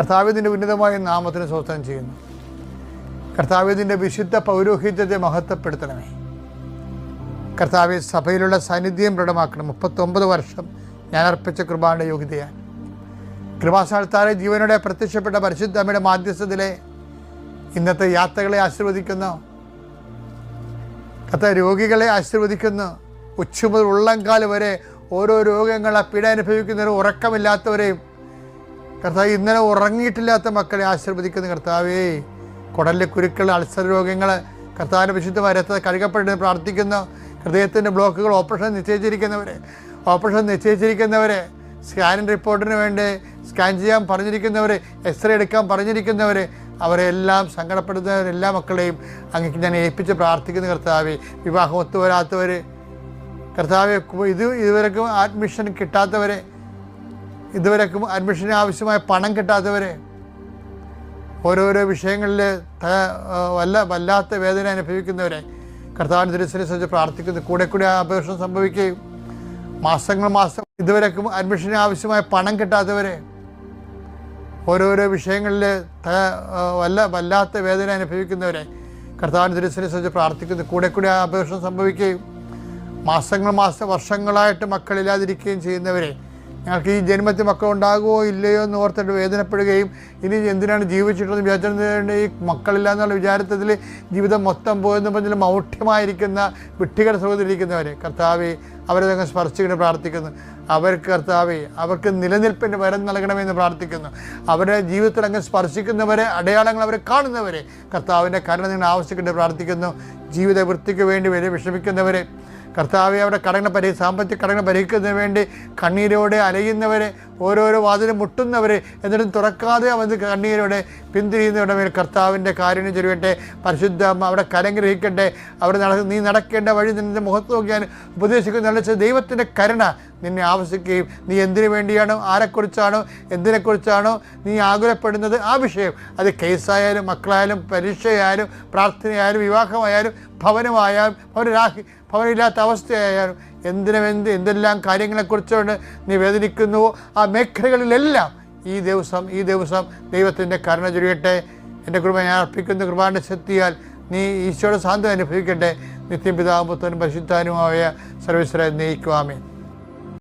കർത്താവിന്റെ ഉന്നതമായ നാമത്തിന് സ്വസ്ഥം ചെയ്യുന്നു. കർത്താവിന്റെ വിശുദ്ധ പൗരോഹിത്യത്തെ മഹത്വപ്പെടുത്തണമേ. കർത്താവ് സഭയിലുള്ള സാന്നിധ്യം ദൃഢമാക്കണം മുപ്പത്തൊമ്പത് വർഷം ഞാൻ അർപ്പിച്ച കൃപാന്റെ യോഗ്യതയാണ്. കൃപാസ്ഥാനത്താറെ ജീവനോടെ പ്രത്യക്ഷപ്പെട്ട പരിശുദ്ധമ്മയുടെ മാധ്യസ്ഥത്തിലെ ഇന്നത്തെ യാത്രകളെ ആശീർവദിക്കുന്നു. കത്ത രോഗികളെ ആശീർവദിക്കുന്നു. ഉച്ച മുതൽ വരെ ഓരോ രോഗങ്ങളെ പീഡ അനുഭവിക്കുന്നവരും ഉറക്കമില്ലാത്തവരെയും കർത്താവ് ഇന്നലെ ഉറങ്ങിയിട്ടില്ലാത്ത മക്കളെ ആശീർവദിക്കുന്ന കർത്താവേ. കുടലിലെ കുരുക്കൾ അൾസർ രോഗങ്ങൾ കർത്താവിന്റെ വിശുദ്ധ വരത്ത് കഴുകപ്പെടുന്ന പ്രാർത്ഥിക്കുന്ന. ഹൃദയത്തിന്റെ ബ്ലോക്കുകൾ ഓപ്പറേഷൻ നിശ്ചയിച്ചിരിക്കുന്നവരെ ഓപ്പറേഷൻ നിശ്ചയിച്ചിരിക്കുന്നവരെ സ്കാനിങ് റിപ്പോർട്ടിന് വേണ്ടി സ്കാൻ ചെയ്യാൻ പറഞ്ഞിരിക്കുന്നവർ എക്സ്റേ എടുക്കാൻ പറഞ്ഞിരിക്കുന്നവർ അവരെല്ലാം സങ്കടപ്പെടുന്നവർ എല്ലാ മക്കളെയും അങ്ങേക്ക് ഞാൻ ഏൽപ്പിച്ച് പ്രാർത്ഥിക്കുന്ന കർത്താവെ. വിവാഹം ഒത്തുവരാത്തവർ കർത്താവെ ഇത് ഇതുവരെക്കും അഡ്മിഷൻ കിട്ടാത്തവരെ ഇതുവരെക്കും അഡ്മിഷന് ആവശ്യമായ പണം കിട്ടാത്തവരെ ഓരോരോ വിഷയങ്ങളിൽ വല്ല വല്ലാത്ത വേദന അനുഭവിക്കുന്നവരെ കർത്താവിന് തിരുസനെ സംബന്ധിച്ച് പ്രാർത്ഥിക്കുന്നു. കൂടെ കൂടെ അപേക്ഷ സംഭവിക്കുകയും മാസങ്ങൾ മാസം ഇതുവരെക്കും അഡ്മിഷന് ആവശ്യമായ പണം കിട്ടാത്തവരെ ഓരോരോ വിഷയങ്ങളിൽ വല്ല വല്ലാത്ത വേദന അനുഭവിക്കുന്നവരെ കർത്താവിന് തിരുസനെ സംബന്ധിച്ച് പ്രാർത്ഥിക്കുന്നു. കൂടെ കൂടെ അപേക്ഷ സംഭവിക്കുകയും മാസങ്ങൾ മാസം വർഷങ്ങളായിട്ട് മക്കളില്ലാതിരിക്കുകയും ചെയ്യുന്നവരെ ഞങ്ങൾക്ക് ഈ ജന്മത്തിൽ മക്കൾ ഉണ്ടാകുമോ ഇല്ലയോ എന്ന് ഓർത്തിട്ട് വേദനപ്പെടുകയും ഇനി എന്തിനാണ് ജീവിച്ചിട്ടുള്ളത് വിചാരിച്ചിട്ടുണ്ട് ഈ മക്കളില്ല എന്നുള്ള വിചാരത്തിൽ ജീവിതം മൊത്തം പോയെന്ന് പറഞ്ഞാൽ മൗഢ്യമായിരിക്കുന്ന വിട്ടികട സഹോദരിയിരിക്കുന്നവരെ കർത്താവെ അവരെ ഞങ്ങൾ സ്പർശിക്കണം പ്രാർത്ഥിക്കുന്നു. അവർക്ക് കർത്താവെ അവർക്ക് നിലനിൽപ്പിന് വരം നൽകണമെന്ന് പ്രാർത്ഥിക്കുന്നു. അവരുടെ ജീവിതത്തിൽ അങ്ങ് സ്പർശിക്കുന്നവരെ അടയാളങ്ങൾ അവരെ കാണുന്നവരെ കർത്താവിന്റെ കരുണ നിങ്ങൾ ആവശ്യപ്പെട്ട് പ്രാർത്ഥിക്കുന്നു. ജീവിത വൃത്തിക്ക് വേണ്ടി വരെ വിഷമിക്കുന്നവരെ കർത്താവെ അവരുടെ കടങ്ങൾ പരി സാമ്പത്തിക കടങ്ങൾ പരിഹരിക്കുന്നതിന് വേണ്ടി കണ്ണീരോടെ അലയുന്നവരെ ഓരോരോ വാതിലും മുട്ടുന്നവരെ എന്നിട്ടും തുറക്കാതെ അവർ കണ്ണീരോടെ പിന്തിരിയുന്നവരുടെ മേൽ കർത്താവിന്റെ കാരുണ്യം ചൊരുവട്ടെ പരിശുദ്ധ അവിടെ കരങ്കരഹിക്കട്ടെ അവിടെ നട നീ നടക്കേണ്ട വഴി നിന്റെ മുഖത്ത് നോക്കിയാൽ ഉപദേശിക്കുന്ന ദൈവത്തിന്റെ കരുണ നിന്നെ ആവശ്യിക്കുകയും നീ എന്തിനു വേണ്ടിയാണോ ആരെക്കുറിച്ചാണോ എന്തിനെക്കുറിച്ചാണോ നീ ആകുലപ്പെടുന്നത് ആ വിഷയം. അത് കേസായാലും മക്കളായാലും പരീക്ഷയായാലും പ്രാർത്ഥനയായാലും വിവാഹമായാലും ഭവനമായാലും ഭവനരാഹി ഭവനമില്ലാത്ത അവസ്ഥയായാലും എന്തിനും എന്ത് എന്തെല്ലാം കാര്യങ്ങളെക്കുറിച്ചുകൊണ്ട് നീ വേദനിക്കുന്നുവോ ആ മേഖലകളിലെല്ലാം ഈ ദിവസം ഈ ദിവസം ദൈവത്തിന്റെ കരുണ ചൊരിയട്ടെ. എന്റെ കൃപ ഞാൻ അർപ്പിക്കുന്ന. കുർബാന്റെ ശക്തിയാൽ നീ ഈശോയുടെ സാന്ത്വം അനുഭവിക്കട്ടെ. നിത്യം പിതാമ്പുത്തനും പരിശുദ്ധാനുമായ സർവീശ്വരെ നയിക്കുവാമേ